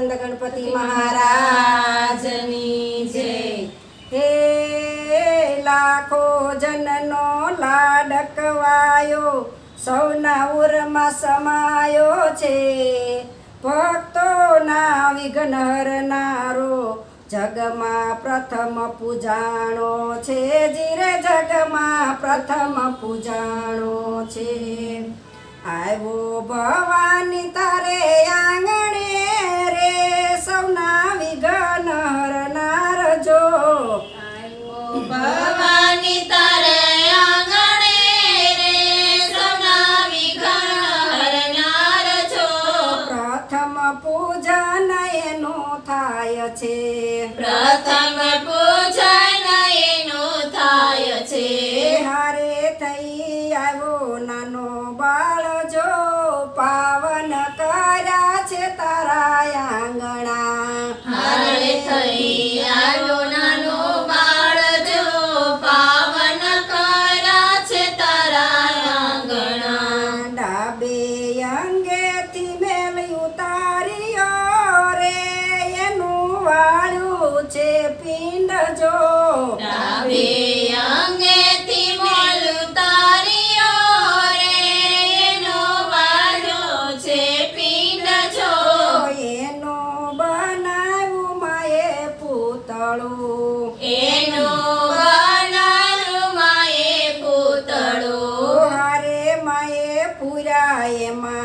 સચ્ચિદાનંદ ગણપતિ મહારાજની જય. હે લાખો જનનો લાડકવાયો સૌના ઉરમાં સમાયો છે. ભક્તોના વિઘ્ન હરનારો જગમાં પ્રથમ પૂજાણો છે. જીરે જગમાં પ્રથમ પૂજાણો છે. આવ્યો ભવાની તારે આંગણે સૌના વિઘન હરનાર જો ભવાની તારે પૂજન એનું થાય છે. પ્રથમ પૂજન એનું થાય છે. હારે છે પિંડ જો અંગેથી મોલ ઉતાર્યો રે. એનો છે પિંડ જો એનો બનાવ્યું માએ પૂતળું. એનો બનાવ્યું માએ પૂતળું. હારે માએ પૂરા એમાં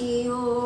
you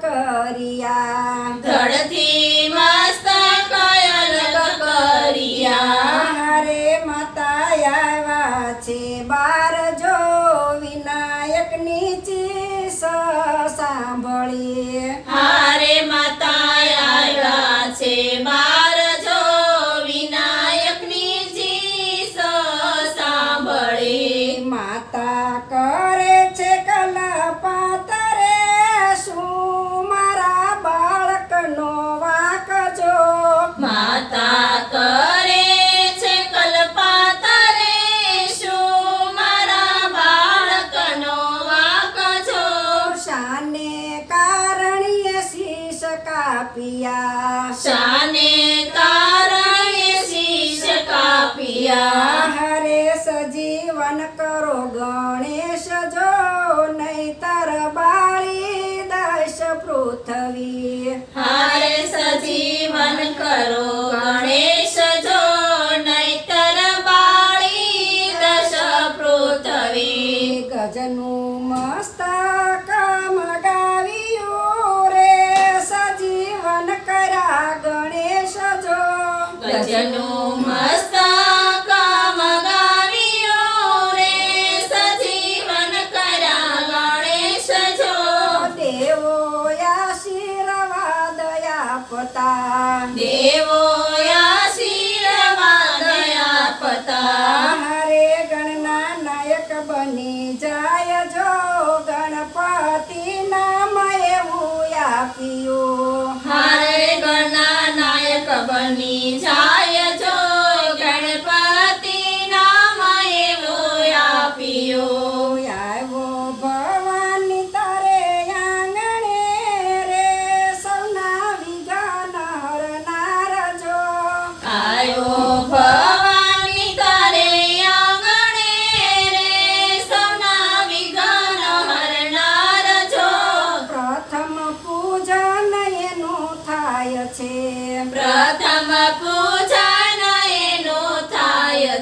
કર્યા. ધડથી મસ્તક અલગ કર્યા. હારે માતા આવ્યા છે બાર જો વિનાયકની ચીસ સાંભળી હારે માતા શાને કારણીએ શીશ કાપિયા. શાને કારણે શીશ કાપિયા. હરે સજીવન કરો ગણેશ જો નહીતર બાળી દશ પૃથ્વી. હરે સજીવન કરો ગણેશ સજનો મસ્તક વગાવીઓ રે સજીવન કરા ગણેશ જો દેવો આશીર્વાદ આપતા. દેવો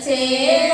行